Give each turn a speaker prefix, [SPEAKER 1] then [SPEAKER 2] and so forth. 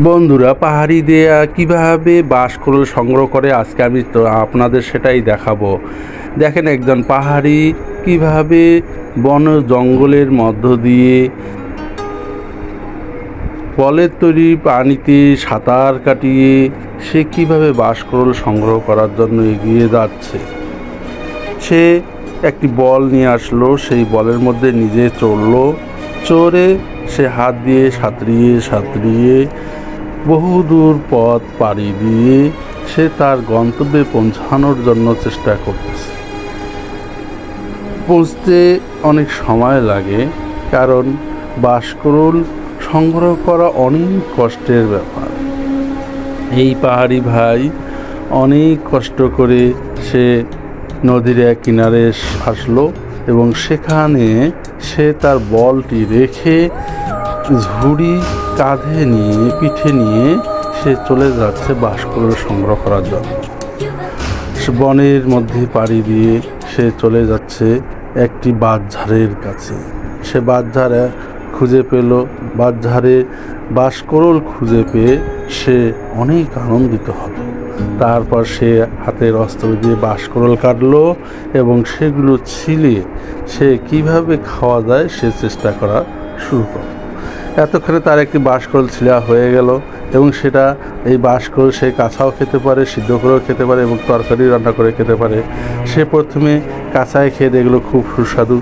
[SPEAKER 1] বন্ধুরা, পাহাড়ি দেয়া কীভাবে বাঁশকুড়ুল সংগ্রহ করে? আজকে আমি তো আপনাদের সেটাই দেখাবো। দেখেন একজন পাহাড়ি কীভাবে বন জঙ্গলের মধ্য দিয়ে বলের তৈরি পানিতে সাঁতার কাটিয়ে সে কীভাবে বাঁশকুড়ুল সংগ্রহ করার জন্য এগিয়ে যাচ্ছে। সে একটি বল নিয়ে আসলো, সেই বলের মধ্যে নিজে চড়লো। চড়ে সে হাত দিয়ে সাঁতরিয়ে সাঁতরিয়ে বহুদূর পথ পাড়ি দিয়ে সে তার গন্তব্যে পৌঁছানোর জন্য চেষ্টা করতেছে। পৌঁছতে অনেক সময় লাগে, কারণ বাঁশকুড়ুল সংগ্রহ করা অনেক কষ্টের ব্যাপার। এই পাহাড়ি ভাই অনেক কষ্ট করে সে নদীর এক কিনারে আসলো এবং সেখানে সে তার বলটি রেখে ঝুড়ি কাঁধে নিয়ে, পিঠে নিয়ে সে চলে যাচ্ছে বাঁশকুড়ুল সংগ্রহ করার জন্য। বনের মধ্যে পাড়ি দিয়ে সে চলে যাচ্ছে একটি বাঁশঝাড়ের কাছে। সে বাঁশঝাড়ে খুঁজে পেল, বাঁশঝাড়ে বাঁশকরল খুঁজে পেয়ে সে অনেক আনন্দিত হলো। তারপর সে হাতের অস্ত্র দিয়ে বাঁশকরল কাটলো এবং সেগুলো ছিলে সে কীভাবে খাওয়া যায় সে চেষ্টা করা শুরু করল। এতক্ষণে তার একটি বাঁশকল ছিঁড়া হয়ে গেল এবং সেটা এই বাঁশকল সে কাঁচাও খেতে পারে, সিদ্ধ করেও খেতে পারে এবং তরকারি রান্না করে খেতে পারে। সে প্রথমে কাঁচায় খেয়ে দেখল খুব সুস্বাদু।